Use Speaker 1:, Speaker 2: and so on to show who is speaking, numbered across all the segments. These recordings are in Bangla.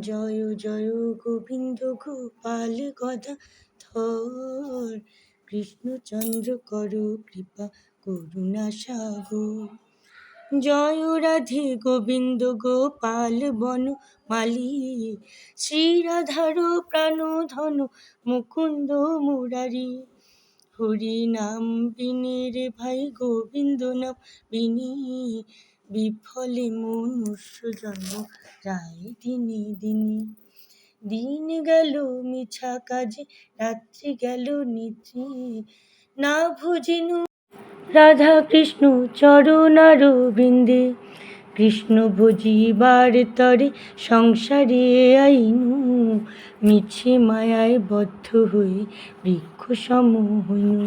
Speaker 1: জয় জয় গোবিন্দ গোপাল গদা থর কৃষ্ণচন্দ্র কর কৃপা, করুণা সাগর। জয় রাধে গোবিন্দ গোপাল বন মালি। শ্রীরাধার প্রাণ ধন মুকুন্দ মুরারি। হরি নাম বিনে রে ভাই গোবিন্দ নাম বিনি। বিফলে মনুষ্য জন্ম যায় দিনে দিনে। দিন গেল মিছা কাজে, রাত্রি গেল নিদ্রে না ভুজিনু রাধা কৃষ্ণ চরণার বৃন্দে কৃষ্ণ ভজিবার তরে সংসারে আইনু। মিছে মায়ায় বদ্ধ হয়ে বৃক্ষ সম হইনু।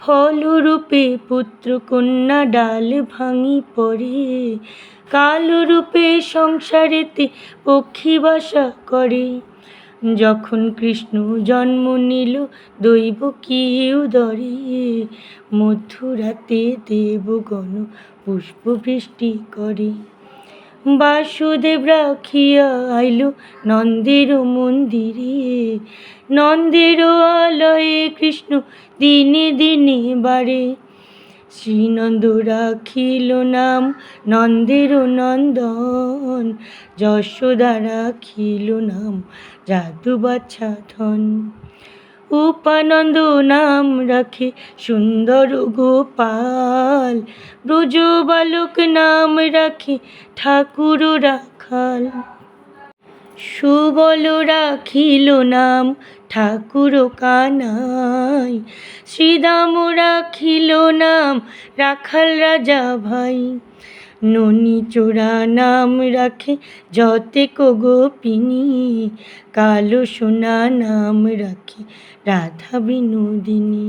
Speaker 1: ফলরূপে পুত্র কন্যা ডাল ভাঙি পড়ে। কালরূপে সংসারেতে পক্ষী বাসা করে। যখন কৃষ্ণ জন্ম নিল, দৈব কেউ উদরে মথুরাতে দেবগণ পুষ্প বৃষ্টি করে। বাসুদেব রাখিয়া আইল নন্দের মন্দিরে। নন্দের আলয়ে কৃষ্ণ দিনে দিনে বাড়ে। শ্রীনন্দ রাখিল নাম নন্দের নন্দন। যশোদা রাখিল নাম জাদু বাছা ধন উপানন্দ নাম রাখে সুন্দর গোপাল। ব্রজ বালক নাম রাখে ঠাকুর রাখাল। সুবল রাখিল নাম ঠাকুর কানাই। শ্রীদাম রাখিল নাম রাখাল রাজা ভাই। ননি চোরা নাম রাখে যতেক গোপিনী কালো সোনা নাম রাখে রাধা বিনোদিনী।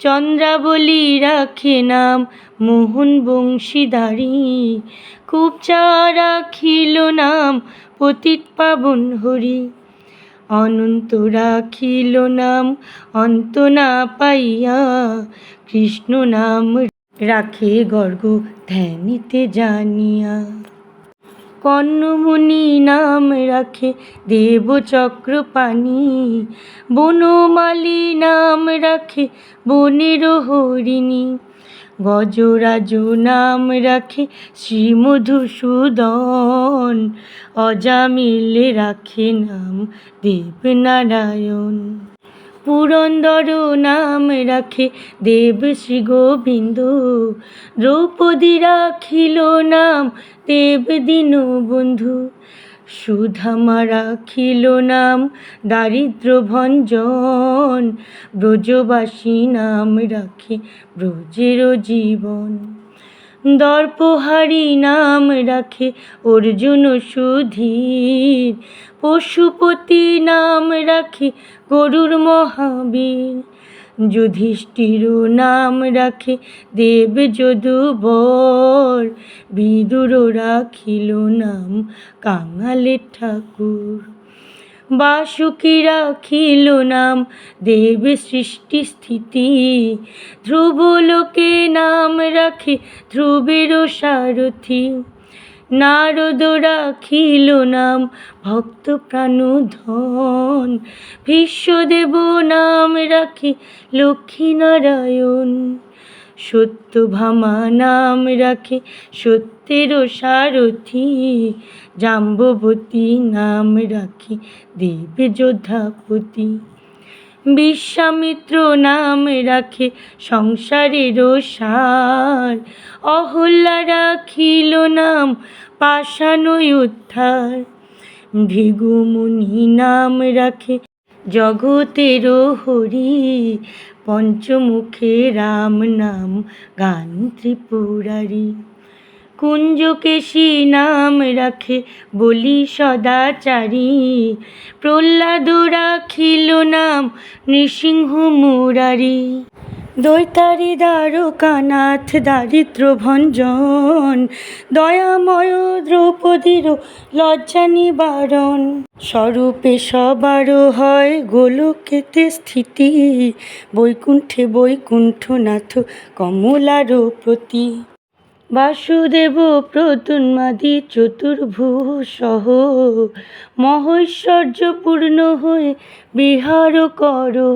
Speaker 1: চন্দ্রাবলী রাখে নাম মোহন বংশীধারী কুপচা রাখিল নাম পতিত পাবন হরি। অনন্ত রাখিল নাম অন্ত না পাইয়া কৃষ্ণ নাম রাখে গর্গ ধ্যানিতে জানিয়া। কর্ণমুনি নাম রাখে দেবচক্র পানি বনমালী নাম রাখে বনের হরিণী। গজরাজ নাম রাখে শ্রীমধুসূদন। অজামিলে রাখে নাম দেবনারায়ণ। পুরন্দর নাম রাখে দেব শ্রী গোবিন্দ। দ্রৌপদী রাখিল নাম, দেব দীনবন্ধু সুধামা রাখিল নাম, দারিদ্র ভঞ্জন। ব্রজবাসী নাম রাখে ব্রজের জীবন। দর্পহারি নাম রাখে অর্জুন সুধীর। পশুপতি নাম রাখে গরুর মহাবীর। যুধিষ্ঠির নাম রাখে দেব যদুবর। বিদুর রাখিল নাম কাঙালের ঠাকুর। বাসুকি রাখিল নাম, দেব সৃষ্টি স্থিতি। ধ্রুবলোকে নাম রাখে, ধ্রুবের সারথি। নারদ রাখিল নাম, ভক্ত প্রাণধন। ভীষ্মদেব নাম রাখে লক্ষ্মীনারায়ণ সত্যভামা নাম রাখে, সত্যের সারথি জাম্ববতী নাম রাখে, দেব যোদ্ধাপতি বিশ্বামিত্র নাম রাখে, সংসারের সার। অহল্যা রাখিল নাম পাষাণ উদ্ধার। ভৃগুমুনি নাম রাখে জগতের হরি পঞ্চমুখে রাম নাম গান ত্রিপুরারি। কুঞ্জকেশী নাম রাখে বলি সদাচারী। প্রহ্লাদ রাখিল নাম নৃসিংহ মুরারি। দৈতারি দ্বারকানাথ দারিদ্র ভঞ্জন, দয়াময় দ্রৌপদীর লজ্জা নিবারণ। স্বরূপে সবার হয় গোলকেতে স্থিতি, বৈকুণ্ঠে বৈকুণ্ঠনাথ কমলার প্রতি। বাসুদেব প্রতুন্মাদি চতুর্ভুসহ মহৈশ্বর্যপূর্ণ হয়ে বিহার করো।